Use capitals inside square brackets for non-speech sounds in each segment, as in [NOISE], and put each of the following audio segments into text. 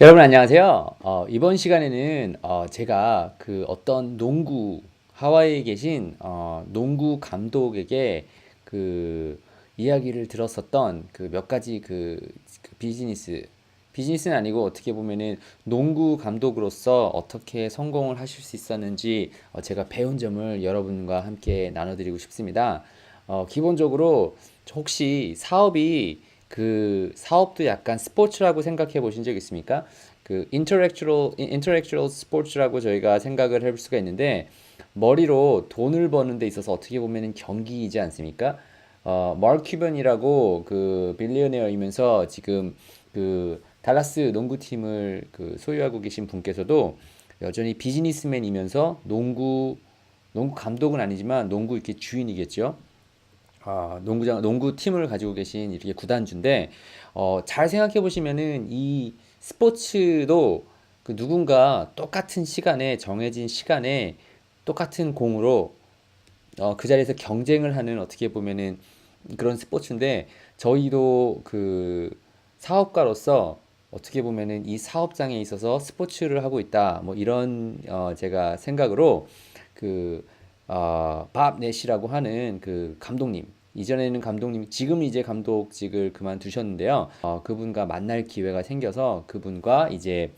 여러분 안녕하세요. 어, 이번 시간에는 어, 제가 그 어떤 농구 하와이에 계신 어, 농구 감독에게 그 이야기를 들었었던 그 몇 가지 그, 그 비즈니스 비즈니스는 아니고 어떻게 보면은 농구 감독으로서 어떻게 성공을 하실 수 있었는지 어, 제가 배운 점을 여러분과 함께 나눠드리고 싶습니다. 어, 기본적으로 혹시 사업이 그 사업도 약간 스포츠라고 생각해 보신 적 있습니까? 그 intellectual intellectual sports라고 저희가 생각을 해볼 수가 있는데 머리로 돈을 버는 데 있어서 어떻게 보면은 경기이지 않습니까? 어, 마크 큐번이라고 그 빌리어네어이면서 지금 그 달라스 농구팀을 그 소유하고 계신 분께서도 여전히 비즈니스맨이면서 농구 농구 감독은 아니지만 농구 이렇게 주인이겠죠. 아, 농구장, 농구 팀을 가지고 계신 이렇게 구단주인데, 어, 잘 생각해 보시면은 이 스포츠도 그 누군가 똑같은 시간에, 정해진 시간에 똑같은 공으로 어, 그 자리에서 경쟁을 하는 어떻게 보면은 그런 스포츠인데, 저희도 그 사업가로서 어떻게 보면은 이 사업장에 있어서 스포츠를 하고 있다. 뭐 이런 어, 제가 생각으로 그 어, 밥 넷이라고 하는 그 감독님 이전에는 감독님 지금 이제 감독직을 그만두셨는데요. 어, 그분과 만날 기회가 생겨서 그분과 이제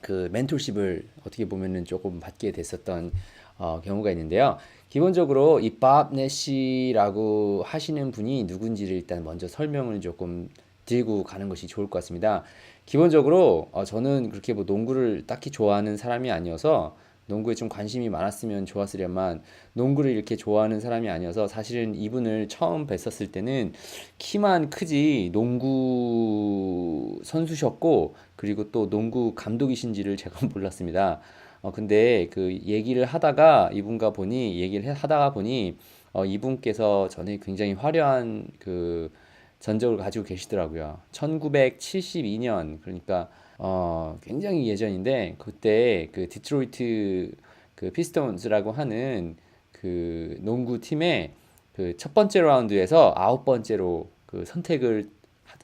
그 멘토십을 어떻게 보면은 조금 받게 됐었던 어, 경우가 있는데요. 기본적으로 이 밥 넷이라고 하시는 분이 누군지를 일단 먼저 설명을 조금 드리고 가는 것이 좋을 것 같습니다. 기본적으로 어, 저는 그렇게 뭐 농구를 딱히 좋아하는 사람이 아니어서 농구에 좀 관심이 많았으면 좋았으련만 농구를 이렇게 좋아하는 사람이 아니어서 사실은 이분을 처음 뵀었을 때는 키만 크지 농구 선수셨고 그리고 또 농구 감독이신지를 제가 [LAUGHS] 몰랐습니다. 어 근데 그 얘기를 하다가 이분과 보니 얘기를 하다가 보니 어 이분께서 전에 굉장히 화려한 그 전적을 가지고 계시더라고요. 1972년 그러니까 어 굉장히 예전인데 그때 그 디트로이트 그 피스톤즈라고 하는 그 농구 팀의 그 첫 번째 라운드에서 아홉 번째로 그 선택을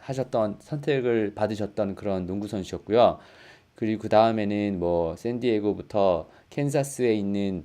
하셨던 선택을 받으셨던 그런 농구 선수였고요. 그리고 그 다음에는 뭐 샌디에고부터 캔사스에 있는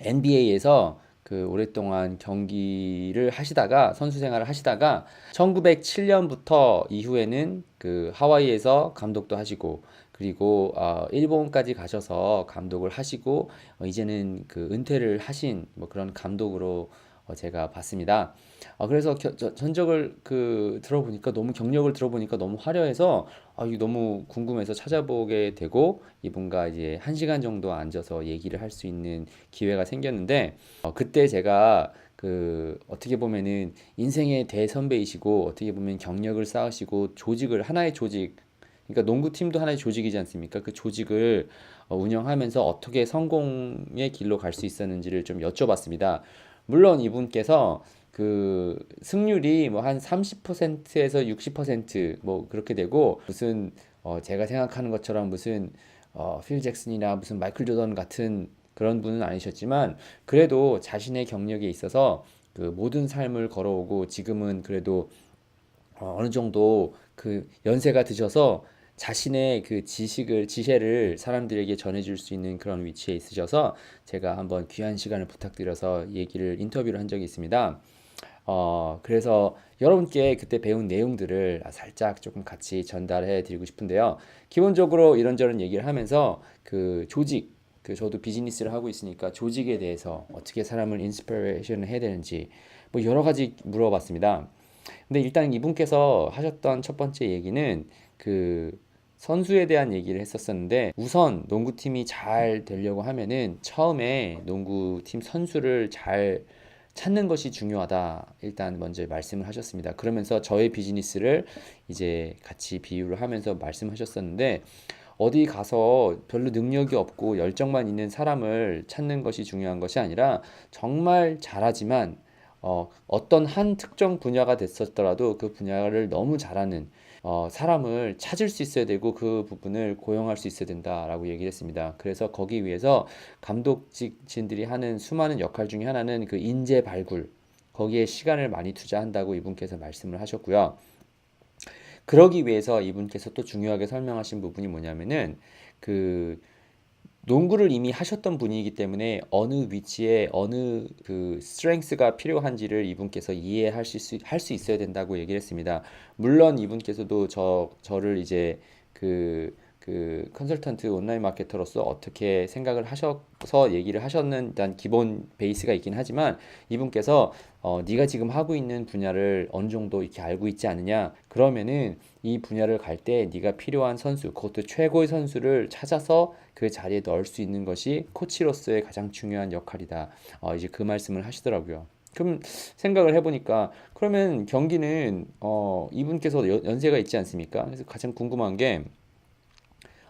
NBA에서 그 오랫동안 경기를 하시다가 선수 생활을 하시다가 1907년부터 이후에는 그 하와이에서 감독도 하시고 그리고 어, 일본까지 가셔서 감독을 하시고 어, 이제는 그 은퇴를 하신 뭐 그런 감독으로 어, 제가 봤습니다. 어, 그래서 겨, 저, 전적을 그 들어보니까 너무 경력을 들어보니까 너무 화려해서 아, 너무 궁금해서 찾아보게 되고 이분과 이제 한 시간 정도 앉아서 얘기를 할 수 있는 기회가 생겼는데 어, 그때 제가 그 어떻게 보면은 인생의 대선배이시고 어떻게 보면 경력을 쌓으시고 조직을 하나의 조직 그러니까 농구팀도 하나의 조직이지 않습니까? 그 조직을 어, 운영하면서 어떻게 성공의 길로 갈 수 있었는지를 좀 여쭤봤습니다. 물론 이분께서 그 승률이 뭐 한 30%에서 60%뭐 그렇게 되고 무슨 어 제가 생각하는 것처럼 무슨 어필 잭슨이나 무슨 마이클 조던 같은 그런 분은 아니셨지만 그래도 자신의 경력에 있어서 그 모든 삶을 걸어오고 지금은 그래도 어, 어느 정도 그 연세가 드셔서 자신의 그 지식을 지혜를 사람들에게 전해줄 수 있는 그런 위치에 있으셔서 제가 한번 귀한 시간을 부탁드려서 얘기를 인터뷰를 한 적이 있습니다. 어, 그래서 여러분께 그때 배운 내용들을 살짝 조금 같이 전달해 드리고 싶은데요. 기본적으로 이런저런 얘기를 하면서 그 조직, 그 저도 비즈니스를 하고 있으니까 조직에 대해서 어떻게 사람을 인스피레이션을 해야 되는지 뭐 여러 가지 물어봤습니다. 근데 일단 이분께서 하셨던 첫 번째 얘기는 그 선수에 대한 얘기를 했었었는데 우선 농구팀이 잘 되려고 하면은 처음에 농구팀 선수를 잘 찾는 것이 중요하다. 일단 먼저 말씀을 하셨습니다. 그러면서 저의 비즈니스를 이제 같이 비유를 하면서 말씀하셨었는데 어디 가서 별로 능력이 없고 열정만 있는 사람을 찾는 것이 중요한 것이 아니라 정말 잘하지만 어, 어떤 한 특정 분야가 됐었더라도 그 분야를 너무 잘하는 어, 사람을 찾을 수 있어야 되고 그 부분을 고용할 수 있어야 된다라고 얘기를 했습니다. 그래서 거기 위해서 감독직진들이 하는 수많은 역할 중에 하나는 그 인재 발굴, 거기에 시간을 많이 투자한다고 이분께서 말씀을 하셨고요. 그러기 위해서 이분께서 또 중요하게 설명하신 부분이 뭐냐면은 그 농구를 이미 하셨던 분이기 때문에 어느 위치에 어느 그 스트렝스가 필요한지를 이분께서 이해하실 수, 할 수 있어야 된다고 얘기를 했습니다. 물론 이분께서도 저, 저를 이제 그, 그 컨설턴트 온라인 마케터로서 어떻게 생각을 하셔서 얘기를 하셨는 일단 기본 베이스가 있긴 하지만 이분께서 어, 네가 지금 하고 있는 분야를 어느 정도 이렇게 알고 있지 않느냐? 그러면은 이 분야를 갈 때 네가 필요한 선수, 그것도 최고의 선수를 찾아서 그 자리에 넣을 수 있는 것이 코치로서의 가장 중요한 역할이다. 어, 이제 그 말씀을 하시더라고요. 그럼 생각을 해보니까 그러면 경기는 어, 이분께서 연- 연세가 있지 않습니까? 그래서 가장 궁금한 게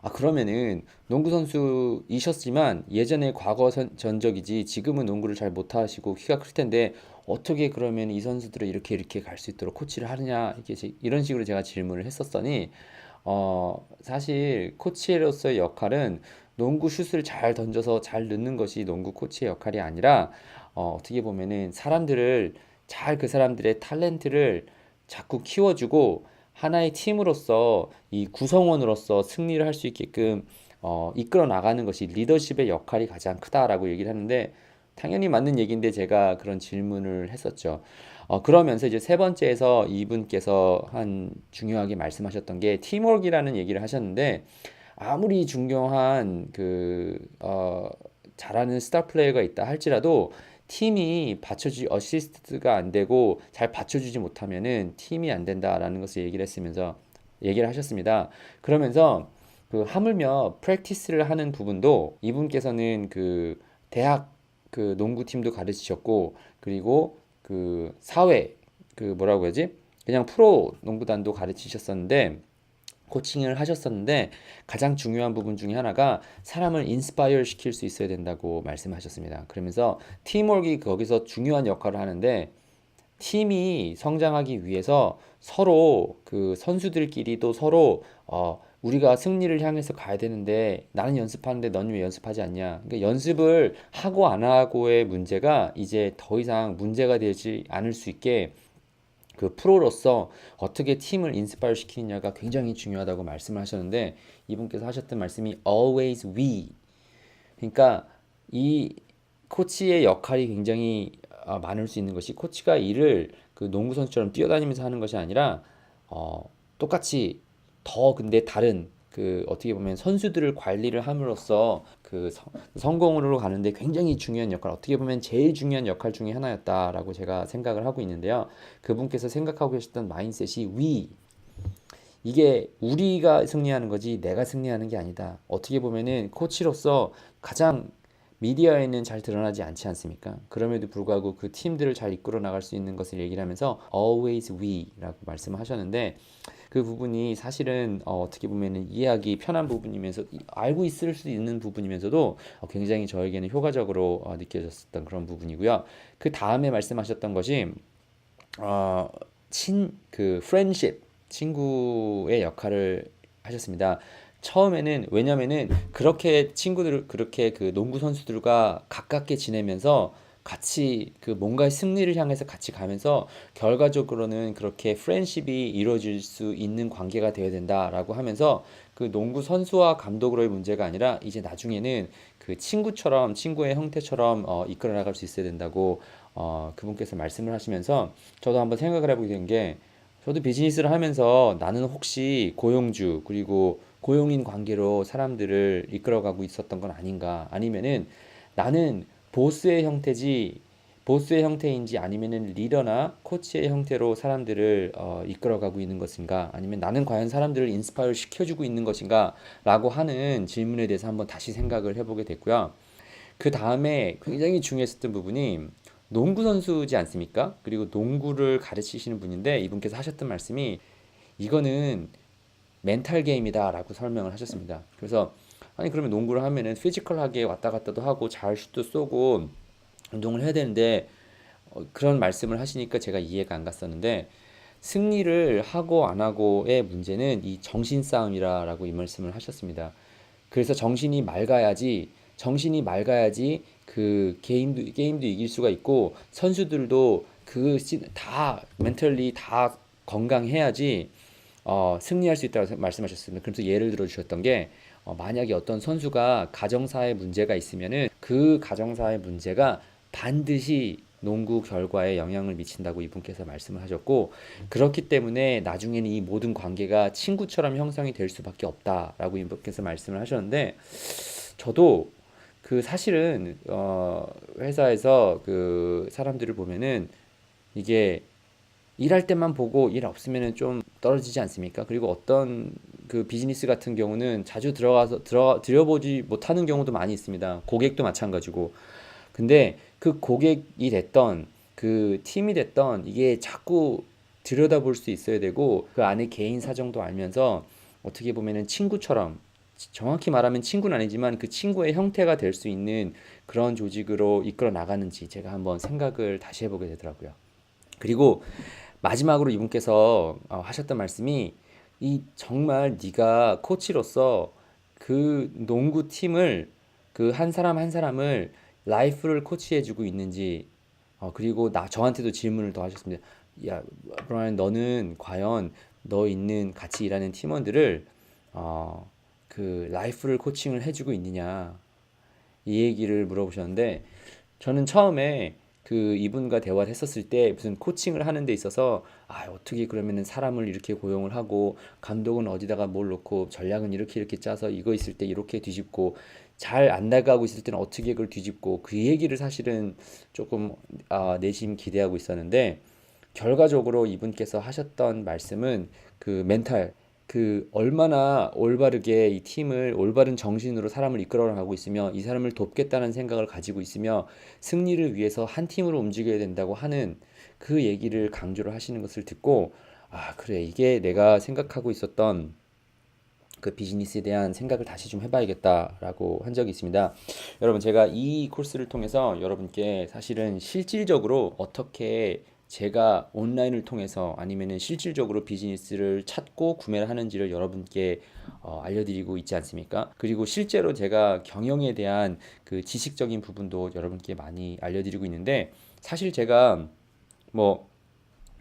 아, 그러면은 농구 선수이셨지만 예전에 과거 선- 전적이지 지금은 농구를 잘 못하시고 키가 클 텐데 어떻게 그러면 이 선수들을 이렇게 이렇게 갈 수 있도록 코치를 하느냐 이렇게 제- 이런 식으로 제가 질문을 했었더니 어, 사실 코치로서의 역할은 농구 슛을 잘 던져서 잘 넣는 것이 농구 코치의 역할이 아니라 어, 어떻게 보면은 사람들을 잘 그 사람들의 탤런트를 자꾸 키워주고 하나의 팀으로서 이 구성원으로서 승리를 할 수 있게끔 어, 이끌어 나가는 것이 리더십의 역할이 가장 크다라고 얘기를 하는데 당연히 맞는 얘기인데 제가 그런 질문을 했었죠. 어, 그러면서 이제 세 번째에서 이분께서 한 중요하게 말씀하셨던 게 팀워크라는 얘기를 하셨는데 아무리 중요한 그 어, 잘하는 스타 플레이어가 있다 할지라도 팀이 받쳐주 어시스트가 안 되고 잘 받쳐주지 못하면은 팀이 안 된다라는 것을 얘기를 했으면서 얘기를 하셨습니다. 그러면서 그 하물며 프랙티스를 하는 부분도 이분께서는 그 대학 그 농구팀도 가르치셨고 그리고 그 사회 그 뭐라고 해야지? 그냥 프로 농구단도 가르치셨었는데 코칭을 하셨었는데 가장 중요한 부분 중에 하나가 사람을 인스파이어 시킬 수 있어야 된다고 말씀하셨습니다. 그러면서 팀워크가 거기서 중요한 역할을 하는데 팀이 성장하기 위해서 서로 그 선수들끼리도 서로 어 우리가 승리를 향해서 가야 되는데 나는 연습하는데 너는 왜 연습하지 않냐? 그러니까 연습을 하고 안 하고의 문제가 이제 더 이상 문제가 되지 않을 수 있게 그 프로로서 어떻게 팀을 인스파이어 시키느냐가 굉장히 중요하다고 말씀을 하셨는데 이분께서 하셨던 말씀이 always we. 그러니까 이 코치의 역할이 굉장히 어, 많을 수 있는 것이 코치가 일을 그 농구 선수처럼 뛰어다니면서 하는 것이 아니라 어, 똑같이 더 근데 다른 그 어떻게 보면 선수들을 관리를 함으로써 그 성, 성공으로 가는데 굉장히 중요한 역할 어떻게 보면 제일 중요한 역할 중에 하나였다라고 제가 생각을 하고 있는데요. 그분께서 생각하고 계셨던 마인셋이 we 이게 우리가 승리하는 거지 내가 승리하는 게 아니다. 어떻게 보면은 코치로서 가장 미디어에는 잘 드러나지 않지 않습니까? 그럼에도 불구하고 그 팀들을 잘 이끌어 나갈 수 있는 것을 얘기를 하면서 always we라고 말씀하셨는데 그 부분이 사실은 어, 어떻게 보면은 이해하기 편한 부분이면서 이- 알고 있을 수 있는 부분이면서도 어, 굉장히 저에게는 효과적으로 어, 느껴졌었던 그런 부분이고요. 그 다음에 말씀하셨던 것이 어, 친, 그, friendship, 친구의 역할을 하셨습니다. 처음에는, 왜냐면은, 그렇게 친구들, 그렇게 그 농구 선수들과 가깝게 지내면서 같이 그 뭔가의 승리를 향해서 같이 가면서 결과적으로는 그렇게 프렌십이 이루어질 수 있는 관계가 되어야 된다라고 하면서 그 농구 선수와 감독으로의 문제가 아니라 이제 나중에는 그 친구처럼 친구의 형태처럼 어, 이끌어 나갈 수 있어야 된다고 어, 그분께서 말씀을 하시면서 저도 한번 생각을 해보게 된 게 저도 비즈니스를 하면서 나는 혹시 고용주 그리고 고용인 관계로 사람들을 이끌어가고 있었던 건 아닌가? 아니면은 나는 보스의 형태지 보스의 형태인지 아니면은 리더나 코치의 형태로 사람들을 어, 이끌어가고 있는 것인가 아니면 나는 과연 사람들을 인스파이어 시켜주고 있는 것인가 라고 하는 질문에 대해서 한번 다시 생각을 해보게 됐고요. 그 다음에 굉장히 중요했었던 부분이 농구 선수지 않습니까? 그리고 농구를 가르치시는 분인데 이분께서 하셨던 말씀이 이거는 멘탈 게임이다 라고 설명을 하셨습니다. 그래서 아니 그러면 농구를 하면은 피지컬하게 왔다 갔다도 하고 잘 슛도 쏘고 운동을 해야 되는데 어, 그런 말씀을 하시니까 제가 이해가 안 갔었는데 승리를 하고 안 하고의 문제는 이 정신 싸움이라라고 이 말씀을 하셨습니다. 그래서 정신이 맑아야지 정신이 맑아야지 그 게임도 게임도 이길 수가 있고 선수들도 그 다 멘털리 다 건강해야지 어, 승리할 수 있다고 말씀하셨습니다. 그래서 예를 들어 주셨던 게 어, 만약에 어떤 선수가 가정사에 문제가 있으면은 그 가정사의 문제가 반드시 농구 결과에 영향을 미친다고 이분께서 말씀을 하셨고 그렇기 때문에 나중에는 이 모든 관계가 친구처럼 형성이 될 수밖에 없다라고 이분께서 말씀을 하셨는데 저도 그 사실은 어 회사에서 그 사람들을 보면은 이게 일할 때만 보고 일 없으면은 좀 떨어지지 않습니까? 그리고 어떤 그 비즈니스 같은 경우는 자주 들어가서 들어 들여보지 못하는 경우도 많이 있습니다. 고객도 마찬가지고. 근데 그 고객이 됐던 그 팀이 됐던 이게 자꾸 들여다볼 수 있어야 되고 그 안에 개인 사정도 알면서 어떻게 보면은 친구처럼 정확히 말하면 친구는 아니지만 그 친구의 형태가 될 수 있는 그런 조직으로 이끌어 나가는지 제가 한번 생각을 다시 해보게 되더라고요. 그리고 마지막으로 이분께서 어, 하셨던 말씀이 이 정말 네가 코치로서 그 농구 팀을 그 한 사람 한 사람을 라이프를 코치해주고 있는지 어, 그리고 나 저한테도 질문을 더 하셨습니다. 야, 브라이언 너는 과연 너 있는 같이 일하는 팀원들을 어, 그 라이프를 코칭을 해주고 있느냐 이 얘기를 물어보셨는데 저는 처음에 그 이분과 대화를 했었을 때 무슨 코칭을 하는 데 있어서 아 어떻게 그러면은 사람을 이렇게 고용을 하고 감독은 어디다가 뭘 놓고 전략은 이렇게 이렇게 짜서 이거 있을 때 이렇게 뒤집고 잘 안 나가고 있을 때는 어떻게 그걸 뒤집고 그 얘기를 사실은 조금 아, 내심 기대하고 있었는데 결과적으로 이분께서 하셨던 말씀은 그 멘탈 그 얼마나 올바르게 이 팀을 올바른 정신으로 사람을 이끌어 가고 있으며 이 사람을 돕겠다는 생각을 가지고 있으며 승리를 위해서 한 팀으로 움직여야 된다고 하는 그 얘기를 강조를 하시는 것을 듣고 아, 그래. 이게 내가 생각하고 있었던 그 비즈니스에 대한 생각을 다시 좀 해봐야겠다라고 한 적이 있습니다. 여러분, 제가 이 코스를 통해서 여러분께 사실은 실질적으로 어떻게 제가 온라인을 통해서 아니면은 실질적으로 비즈니스를 찾고 구매를 하는지를 여러분께 어, 알려드리고 있지 않습니까? 그리고 실제로 제가 경영에 대한 그 지식적인 부분도 여러분께 많이 알려드리고 있는데 사실 제가 뭐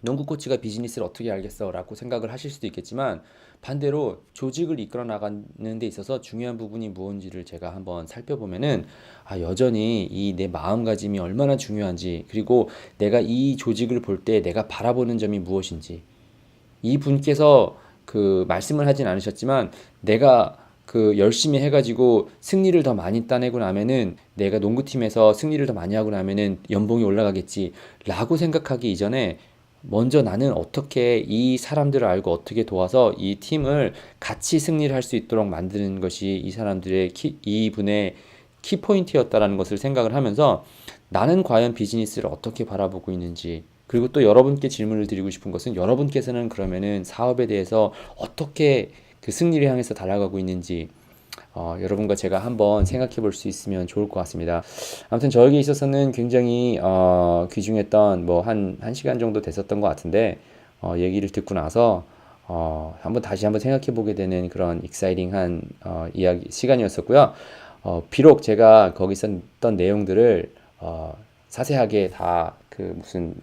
농구 코치가 비즈니스를 어떻게 알겠어? 라고 생각을 하실 수도 있겠지만 반대로 조직을 이끌어 나가는 데 있어서 중요한 부분이 무엇인지를 제가 한번 살펴보면은 아, 여전히 이 내 마음가짐이 얼마나 중요한지 그리고 내가 이 조직을 볼 때 내가 바라보는 점이 무엇인지. 이 분께서 그 말씀을 하진 않으셨지만 내가 그 열심히 해가지고 승리를 더 많이 따내고 나면은 내가 농구팀에서 승리를 더 많이 하고 나면은 연봉이 올라가겠지라고 생각하기 이전에 먼저 나는 어떻게 이 사람들을 알고 어떻게 도와서 이 팀을 같이 승리를 할 수 있도록 만드는 것이 이 사람들의 키, 이 분의 키포인트였다라는 것을 생각을 하면서 나는 과연 비즈니스를 어떻게 바라보고 있는지 그리고 또 여러분께 질문을 드리고 싶은 것은 여러분께서는 그러면은 사업에 대해서 어떻게 그 승리를 향해서 달아가고 있는지 어, 여러분과 제가 한번 생각해 볼 수 있으면 좋을 것 같습니다. 아무튼 저에게 있어서는 굉장히 어, 귀중했던 뭐 한 한 시간 정도 됐었던 것 같은데 어, 얘기를 듣고 나서 어, 한번 다시 한번 생각해 보게 되는 그런 익사이팅한 어, 이야기 시간이었었고요. 어, 비록 제가 거기 썼던 내용들을 어, 자세하게 다 그 무슨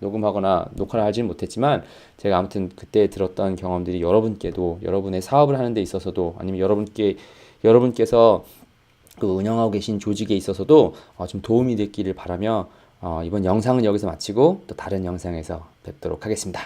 녹음하거나 녹화를 하지는 못했지만 제가 아무튼 그때 들었던 경험들이 여러분께도 여러분의 사업을 하는 데 있어서도 아니면 여러분께 여러분께서 그 운영하고 계신 조직에 있어서도 어, 좀 도움이 됐기를 바라며 어, 이번 영상은 여기서 마치고 또 다른 영상에서 뵙도록 하겠습니다.